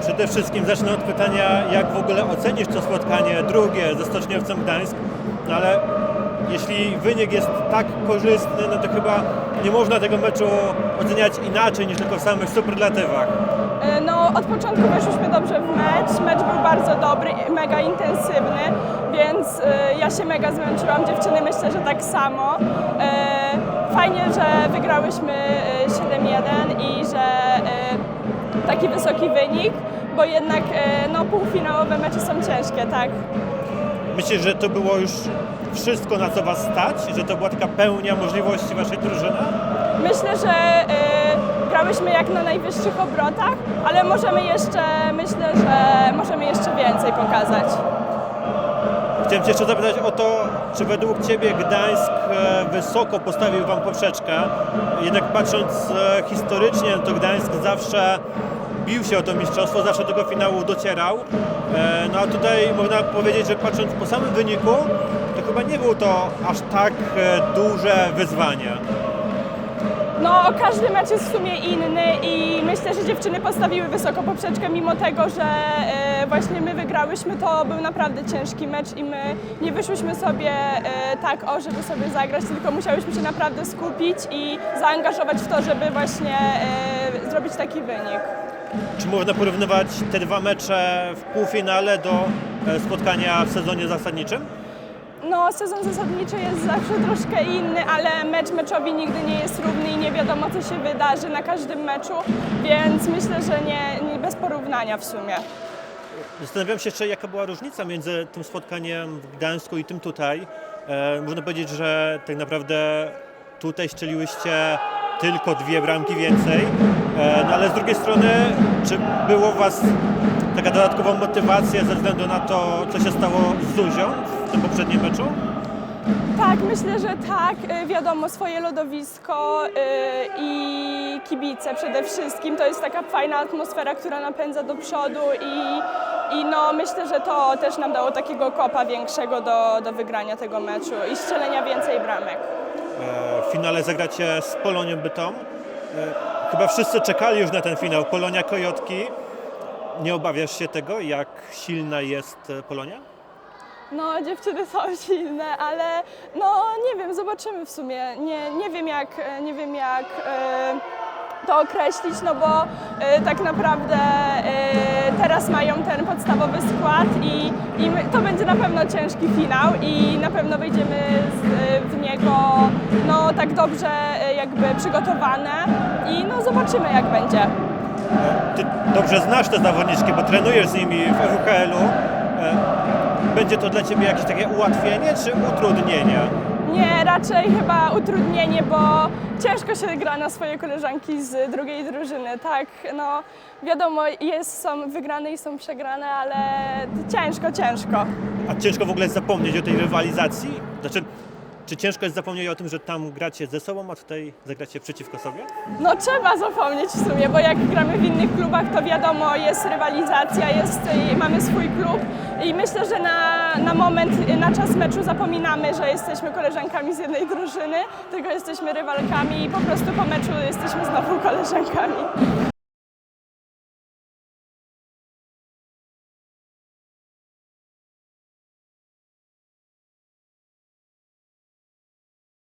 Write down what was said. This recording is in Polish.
Przede wszystkim zacznę od pytania, jak w ogóle ocenisz to spotkanie drugie ze Stoczniowcem Gdańsk, no ale jeśli wynik jest tak korzystny, no to chyba nie można tego meczu oceniać inaczej niż tylko w samych superlatywach. E, No, od początku weszliśmy dobrze w mecz. Mecz był bardzo dobry, mega intensywny, więc e, ja się mega zmęczyłam. Dziewczyny myślę, że tak samo. E, Fajnie, że wygrałyśmy e, 7-1 i że taki wysoki wynik, bo jednak e, no, półfinałowe mecze są ciężkie, tak? Myślisz, że to było już wszystko, na co Was stać? Że to była taka pełnia możliwości Waszej drużyny? Myślę, że e, grałyśmy jak na najwyższych obrotach, ale możemy jeszcze, myślę, że możemy jeszcze. Chciałem Cię jeszcze zapytać o to, czy według Ciebie Gdańsk e, wysoko postawił Wam poprzeczkę? Jednak patrząc e, historycznie, to Gdańsk zawsze bił się o to mistrzostwo, zawsze do tego finału docierał. E, No a tutaj można powiedzieć, że patrząc po samym wyniku, to chyba nie było to aż tak duże wyzwanie. No, każdy mecz jest w sumie inny i myślę, że dziewczyny postawiły wysoko poprzeczkę, mimo tego, że e, właśnie my wygrałyśmy, to był naprawdę ciężki mecz i my nie wyszłyśmy sobie e, tak, o, żeby sobie zagrać, tylko musiałyśmy się naprawdę skupić i zaangażować w to, żeby właśnie e, zrobić taki wynik. Czy można porównywać te dwa mecze w półfinale do spotkania w sezonie zasadniczym? No, sezon zasadniczy jest zawsze troszkę inny, ale mecz meczowi nigdy nie jest równy i nie wiadomo, co się wydarzy na każdym meczu, więc myślę, że nie, nie bez porównania w sumie. Zastanawiam się jeszcze, jaka była różnica między tym spotkaniem w Gdańsku i tym tutaj. E, można powiedzieć, że tak naprawdę tutaj strzeliłyście tylko dwie bramki więcej, e, no ale z drugiej strony, czy było Was taka dodatkowa motywacja ze względu na to, co się stało z Zuzią w tym poprzednim meczu? Tak, myślę, że tak. Y, Wiadomo, swoje lodowisko y, i kibice przede wszystkim. To jest taka fajna atmosfera, która napędza do przodu i, i no, myślę, że to też nam dało takiego kopa większego do, do wygrania tego meczu i strzelenia więcej bramek. E, W finale zagracie z Polonią Bytom. E, Chyba wszyscy czekali już na ten finał. Polonia Kojotki. Nie obawiasz się tego, jak silna jest e, Polonia? No, dziewczyny są silne, ale no nie wiem, zobaczymy w sumie. Nie, nie wiem jak, nie wiem jak e, to określić, no bo e, tak naprawdę e, teraz mają ten podstawowy skład i, i my, to będzie na pewno ciężki finał i na pewno wyjdziemy z, w niego no tak dobrze e, jakby przygotowane i no zobaczymy jak będzie. Ty dobrze znasz te zawodniczki, bo trenujesz z nimi w RUKL-u. E, Będzie to dla Ciebie jakieś takie ułatwienie czy utrudnienie? Nie, raczej chyba utrudnienie, bo ciężko się gra na swoje koleżanki z drugiej drużyny, tak? No, wiadomo, jest, są wygrane i są przegrane, ale ciężko, ciężko. A ciężko w ogóle zapomnieć o tej rywalizacji? Znaczy, czy ciężko jest zapomnieć o tym, że tam gracie ze sobą, a tutaj zagracie przeciwko sobie? No trzeba zapomnieć w sumie, bo jak gramy w innych klubach, to wiadomo, jest rywalizacja, jest, i mamy swój klub i myślę, że na, na moment, na czas meczu zapominamy, że jesteśmy koleżankami z jednej drużyny, tylko jesteśmy rywalkami i po prostu po meczu jesteśmy znowu koleżankami.